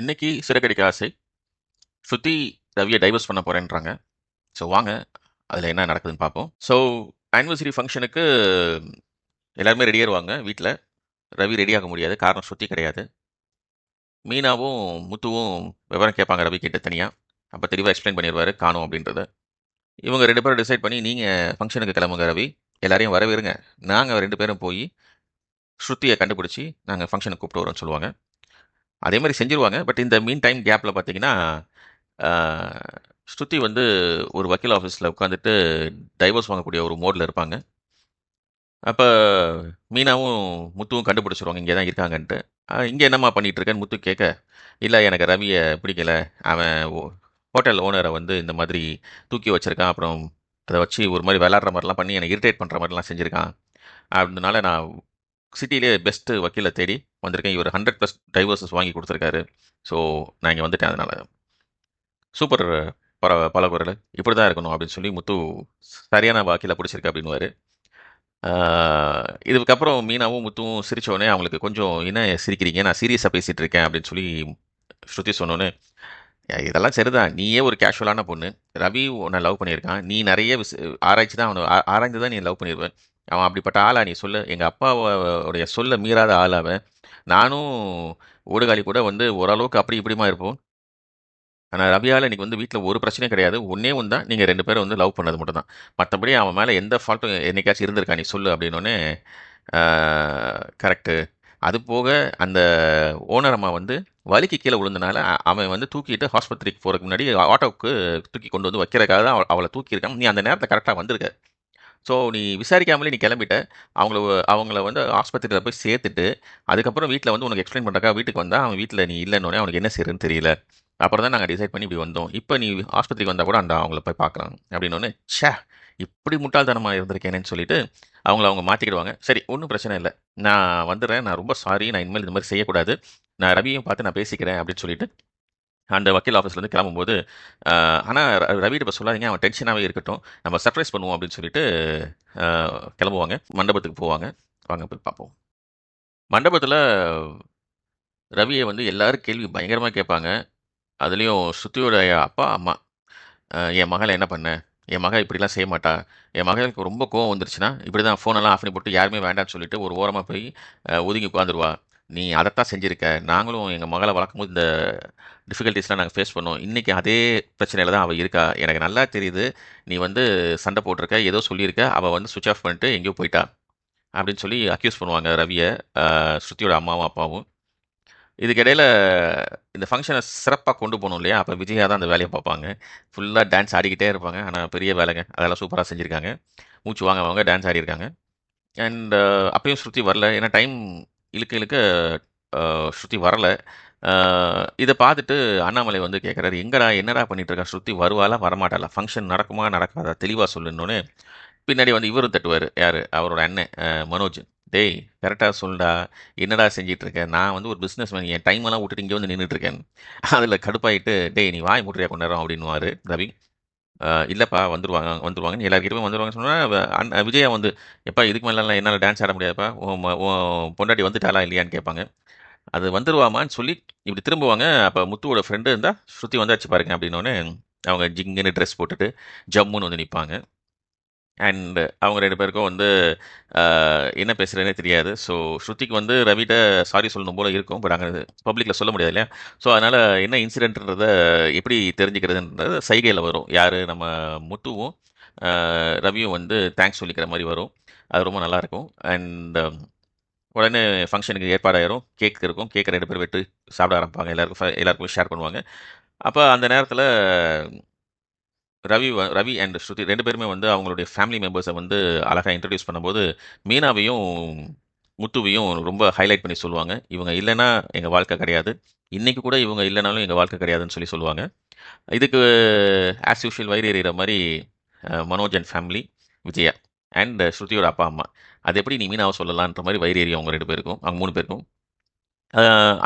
இன்னைக்கு சிறகடிக்க ஆசை. சுத்தி ரவியை டைவர்ஸ் பண்ண போறேன்றாங்க. ஸோ வாங்க அதில் என்ன நடக்குதுன்னு பார்ப்போம். ஸோ ஆனிவர்சரி ஃபங்க்ஷனுக்கு எல்லாருமே ரெடி ஆயிருவாங்க வீட்டில் ரவி ரெடி ஆக முடியாது காரணம் சுத்தி கிடையாது. மீனாவும் முத்துவும் விவரம் கேட்பாங்க ரவி கிட்ட தனியாக அப்போ தெளிவாக எக்ஸ்பிளைன் பண்ணிடுவாரு காணும் அப்படின்றத. இவங்க ரெண்டு பேரும் டிசைட் பண்ணி நீங்கள் ஃபங்க்ஷனுக்கு கிளம்புங்க ரவி. எல்லாரையும் வரவேறுங்க. நாங்கள் ரெண்டு பேரும் போய் ஸ்ருத்தியை கண்டுபிடிச்சி நாங்கள் ஃபங்க்ஷனுக்கு கூப்பிட்டு வரோம்னு சொல்லுவாங்க. அதே மாதிரி செஞ்சுருவாங்க. பட் இந்த மீன் டைம் கேப்பில் பார்த்தீங்கன்னா ஸ்ருதி வந்து ஒரு வக்கீல் ஆஃபீஸில் உட்காந்துட்டு டைவர்ஸ் வாங்கக்கூடிய ஒரு மோடில் இருப்பாங்க. அப்போ மீனாவும் முத்துவும் கண்டுபிடிச்சிருவாங்க இங்கே தான் இருக்காங்கன்ட்டு. இங்கே என்னம்மா பண்ணிகிட்ருக்கேன்னு? முத்து கேட்க இல்லை எனக்கு ரவியை பிடிக்கல. அவன் ஹோட்டல் ஓனரை வந்து இந்த மாதிரி தூக்கி வச்சுருக்கான். அப்புறம் அதை வச்சு ஒரு மாதிரி விளாட்ற மாதிரிலாம் பண்ணி என்னை இரிட்டேட் பண்ணுற மாதிரிலாம் செஞ்சுருக்கான். அதனால நான் சிட்டிலே பெஸ்ட்டு வக்கீலை தேடி வந்திருக்கேன். இவர் ஹண்ட்ரட் ப்ளஸ் டைவர்சஸ் வாங்கி கொடுத்துருக்காரு. ஸோ நான் இங்கே வந்துட்டேன் அதனால். சூப்பர் பர பல குரல் இப்படி தான் இருக்கணும் அப்படின்னு சொல்லி முத்து சரியான வாக்கில் பிடிச்சிருக்கு அப்படின்னுவார். இதுக்கப்புறம் மீனாவும் முத்துவும் சிரித்தோடனே அவங்களுக்கு கொஞ்சம் என்ன சிரிக்கிறீங்க? நான் சீரியஸாக பேசிகிட்டு இருக்கேன். அப்படின்னு சொல்லி ஸ்ருதி சொன்னோன்னே இதெல்லாம் சரிதான். நீயே ஒரு கேஷுவலான பொண்ணு. ரவி உன்னை லவ் பண்ணியிருக்கான். நீ நிறைய விச ஆராய்ச்சி தான் அவனை ஆ- ஆராய்ந்து தான் நீ லவ் பண்ணிடுவேன் அவன் அப்படிப்பட்ட ஆளா நீ சொல்ல. எங்கள் அப்பாவுடைய சொல்ல மீறாத ஆளாவன் அவன். நானும் ஊடுகாலி கூட வந்து ஓரளவுக்கு அப்படி இப்படிமா இருப்போம். ஆனால் ரவியால் இன்னைக்கு வந்து வீட்டில் ஒரு பிரச்சனையும் கிடையாது. ஒன்றே ஒன்று தான் நீங்கள் ரெண்டு பேரும் வந்து லவ் பண்ணது மட்டும் தான் மற்றபடி அவன் மேலே எந்த ஃபால்ட்டும் என்னைக்காச்சும் இருந்திருக்கா நீ சொல்லு அப்படின்னோடனே கரெக்டு அது போக அந்த ஓனர் அம்மா வந்து வலிக்கு கீழே விழுந்தனால அவன் வந்து தூக்கிட்டு ஹாஸ்பத்திரிக்கு போகிறதுக்கு முன்னாடி ஆட்டோவுக்கு தூக்கி கொண்டு வந்து வைக்கிறக்காக தான் அவளை தூக்கியிருக்கான். நீ அந்த நேரத்தில் கரெக்டாக வந்திருக்க. ஸோ நீ விசாரிக்காமலே நீ கிளம்பிட்ட. அவங்கள அவங்கள வந்து ஆஸ்பத்திரியில் போய் சேர்த்துட்டு அதுக்கப்புறம் வீட்டில் வந்து உனக்கு எக்ஸ்பிளைன் பண்ணுறக்கா வீட்டுக்கு வந்தால் அவன் வீட்டில் நீ இல்லைன்னொடனே அவனுக்கு என்ன செய்யறதுன்னு தெரியல. அப்புறம் தான் நாங்கள் டிசைட் பண்ணி இப்படி வந்தோம். இப்போ நீ ஆஸ்பத்திரிக்கு வந்தால் கூட அந்த அவங்கள போய் பார்க்கலாம் அப்படின்னு ச்சே இப்படி முட்டாள்தனமாக இருந்திருக்கேனேன்னு சொல்லிட்டு அவங்கள அவங்க மாற்றிக்கிடுவாங்க சரி ஒன்றும் பிரச்சனை இல்லை. நான் வந்துடுறேன். நான் ரொம்ப சாரி நான் இனிமேல் இந்த மாதிரி செய்யக்கூடாது. நான் ரவியும் பார்த்து நான் பேசிக்கிறேன் அப்படின்னு சொல்லிட்டு அந்த வக்கீல் ஆஃபீஸ்லேருந்து கிளம்பும்போது ஆனால் ரவி இப்போ சொல்லாதீங்க அவன் டென்ஷனாகவே இருக்கட்டும். நம்ம சர்ப்ரைஸ் பண்ணுவோம் அப்படின்னு சொல்லிட்டு கிளம்புவாங்க. மண்டபத்துக்கு போவாங்க. வாங்க போய் பார்ப்போம். மண்டபத்தில் ரவியை வந்து எல்லோரும் கேள்வி பயங்கரமாக கேட்பாங்க. அதுலேயும் ஸ்ருதியோட அப்பா அம்மா என் மகளை என்ன பண்ண? என் மகள் இப்படிலாம் செய்ய மாட்டா. என் மகளுக்கு ரொம்ப கோவம் வந்துருச்சுன்னா இப்படி தான் ஃபோனெல்லாம் ஆஃப் பண்ணி போட்டு யாருமே வேண்டாம்னு சொல்லிட்டு ஒரு ஓரமாக போய் ஒதுங்கி உட்காந்துருவா நீ அதைத்தான் செஞ்சுருக்க. நாங்களும் எங்கள் மகளை வளர்க்கும் போது இந்த டிஃபிகல்ட்டிஸ்லாம் நாங்கள் ஃபேஸ் பண்ணோம். இன்றைக்கி அதே பிரச்சனையில் தான் அவள் இருக்கா. எனக்கு நல்லா தெரியுது. நீ வந்து சண்டை போட்டிருக்க ஏதோ சொல்லியிருக்க. அவள் வந்து சுவிச் ஆஃப் பண்ணிட்டு எங்கேயோ போயிட்டா. அப்படின்னு சொல்லி அக்யூஸ் பண்ணுவாங்க ரவியை ஸ்ருதியோட அம்மாவும் அப்பாவும். இதுக்கிடையில் இந்த ஃபங்க்ஷனை சிறப்பாக கொண்டு போகணும் இல்லையா? அப்போ விஜயா தான் அந்த வேலையை பார்ப்பாங்க. ஃபுல்லாக டான்ஸ் ஆடிக்கிட்டே இருப்பாங்க. ஆனால் பெரிய வேலைங்க. அதெல்லாம் சூப்பராக செஞ்சுருக்காங்க. மூச்சு வாங்க வாங்க டான்ஸ் ஆடிருக்காங்க. அண்ட் அப்பயும் ஸ்ருதி வரல. ஏன்னா டைம் இழுக்க இழுக்க ஸ்ருதி வரலை. இதை பார்த்துட்டு அண்ணாமலை வந்து கேட்குறாரு எங்கடா என்னடா பண்ணிட்டு இருக்கா ஸ்ருதி வருவாளா? வரமாட்டாளா? ஃபங்க்ஷன் நடக்குமா? நடக்காதா? தெளிவாக சொல்லணும்னு பின்னாடி வந்து இவரும் தட்டுவார். யார்? அவரோட அண்ணன் மனோஜ். டேய் கரெக்டாக சொல்லுடா. என்னடா செஞ்சிட்ருக்கேன் நான் வந்து ஒரு பிஸ்னஸ் மேன் என் டைம் எல்லாம் விட்டுட்டு இங்கே வந்து நின்றுட்டுருக்கேன் அதில் கடுப்பாயிட்டு டேய் நீ வாய் முட்டையா கொண்டாடுறோம் அப்படின்னுவார் ரவி. அஹ், இல்லைப்பா வந்துருவாங்க வந்துருவாங்கன்னு எல்லாருக்கிட்டமே வந்துருவாங்கன்னு சொன்னால் விஜயா வந்து எப்பா இதுக்கு மேலாம் என்னால் டான்ஸ் ஆட முடியாதுப்பா. உன் ம- உன் பொண்டாட்டி வந்துட்டாளா இல்லையான்னு கேட்பாங்க. அது வந்துருவாமான்னு சொல்லி இப்படி திரும்புவாங்க. அப்போ முத்துவோட ஃப்ரெண்டு இருந்தால் ஸ்ருதி வந்தாச்சு பாருங்க அப்படின்னோடனே அவங்க ஜிங்குன்னு ட்ரெஸ் போட்டுட்டு ஜம்முன்னு வந்து நிற்பாங்க அண்ட் அவங்க ரெண்டு பேருக்கும் வந்து என்ன பேசுகிறேனே தெரியாது. ஸோ ஸ்ருதிக்கு வந்து ரவிட்ட சாரி சொல்லணும் போல இருக்கும். பட் அங்கே பப்ளிக்கில் சொல்ல முடியாது இல்லையா? ஸோ அதனால் என்ன இன்சிடென்ட்ன்றத எப்படி தெரிஞ்சுக்கிறதுன்றது சைகையில் வரும். யார்? நம்ம முத்துவும் ரவியும் வந்து தேங்க்ஸ் சொல்லிக்கிற மாதிரி வரும். அது ரொம்ப நல்லாயிருக்கும் அண்ட் um, உடனே ஃபங்க்ஷனுக்கு ஏற்பாடாயிரும் கேக் இருக்கும். கேக் ரெண்டு பேர் வெட்டு சாப்பிட ஆரம்பிப்பாங்க. எல்லாருக்கும் ஃப- எல்லாருக்கும் ஷேர் பண்ணுவாங்க. அப்போ அந்த நேரத்தில் ரவி ரவி அண்ட் ஸ்ருதி ரெண்டு பேருமே வந்து அவங்களுடைய ஃபேமிலி மெம்பர்ஸை வந்து அழகாக இன்ட்ரடியூஸ் பண்ணும்போது மீனாவையும் முத்துவையும் ரொம்ப ஹைலைட் பண்ணி சொல்லுவாங்க. இவங்க இல்லைன்னா எங்கள் வாழ்க்கை கிடையாது. இன்றைக்கி கூட இவங்க இல்லைனாலும் எங்கள் வாழ்க்கை கிடையாதுன்னு சொல்லி சொல்லுவாங்க. இதுக்கு ஆஸ் யூஷுவல் வயிறு எறிகிற மாதிரி Manoj and family Vijaya and ஸ்ருதியோட அப்பா அம்மா. அது எப்படி நீ மீனாவை சொல்லலான்ற மாதிரி வயிறு எறியும் அவங்க ரெண்டு பேருக்கும் அவங்க மூணு பேருக்கும்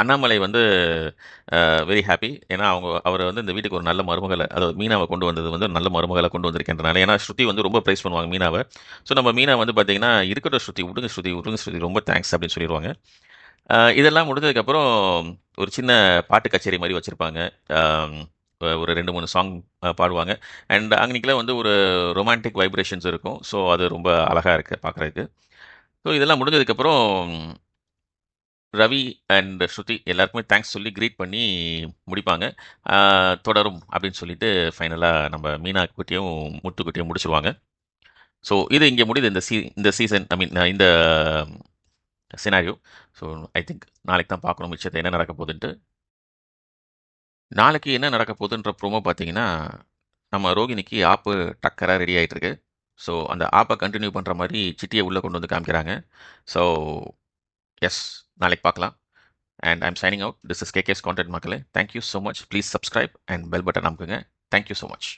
அண்ணாமலை வந்து வெரி ஹாப்பி ஏன்னா அவங்க அவர் வந்து இந்த வீட்டுக்கு ஒரு நல்ல மருமகளை அதாவது மீனாவை கொண்டு வந்தது வந்து நல்ல மருமகளை கொண்டு வந்திருக்கின்றனால ஏன்னா ஸ்ருதி வந்து ரொம்ப ப்ரைஸ் பண்ணுவாங்க மீனாவை ஸோ நம்ம மீனா வந்து பார்த்திங்கன்னா இருக்கட்டும் ஸ்ருதி விடுங்க ஸ்ருதி விடுங்க ஸ்ருதி ரொம்ப தேங்க்ஸ் அப்படின்னு சொல்லிடுவாங்க இதெல்லாம் முடிஞ்சதுக்கப்புறம் ஒரு சின்ன பாட்டு கச்சேரி மாதிரி வச்சுருப்பாங்க ஒரு 2, 3 சாங் பாடுவாங்க. அண்ட் அங்கனைக்குலாம் வந்து ஒரு ரொமான்டிக் வைப்ரேஷன்ஸ் இருக்கும். ஸோ அது ரொம்ப அழகாக இருக்குது பார்க்குறதுக்கு. ஸோ இதெல்லாம் முடிஞ்சதுக்கப்புறம் ரவி அண்ட் ஸ்ருதி எல்லாருக்குமே தேங்க்ஸ் சொல்லி க்ரீட் பண்ணி முடிப்பாங்க. தொடரும் அப்படின்னு சொல்லிட்டு ஃபைனலாக நம்ம மீனாக்குட்டியும் முத்துக்குட்டியும் முத்து முடிச்சுருவாங்க. ஸோ இது இங்கே முடியுது இந்த சீ இந்த சீசன் ஐ மீன் இந்த சினாரியோ. ஸோ ஐ திங்க் நாளைக்கு தான் பார்க்கணும் மிச்சத்தை என்ன நடக்க போகுதுன்ட்டு. நாளைக்கு என்ன நடக்க போகுதுன்ற ப்ரோமோ பார்த்தீங்கன்னா, நம்ம ரோகிணிக்கு ஆப்பு டக்கராக ரெடி ஆகிட்டுருக்கு ஸோ அந்த ஆப்பை கண்டினியூ பண்ணுற மாதிரி சிட்டியை உள்ளே கொண்டு வந்து காமிக்கிறாங்க. ஸோ எஸ் நாளைக்கு பார்க்கலாம். And I am signing out. This is KK's content மக்களே. Thank you much. Please subscribe and bell button அமுக்குங்க. Thank you so much.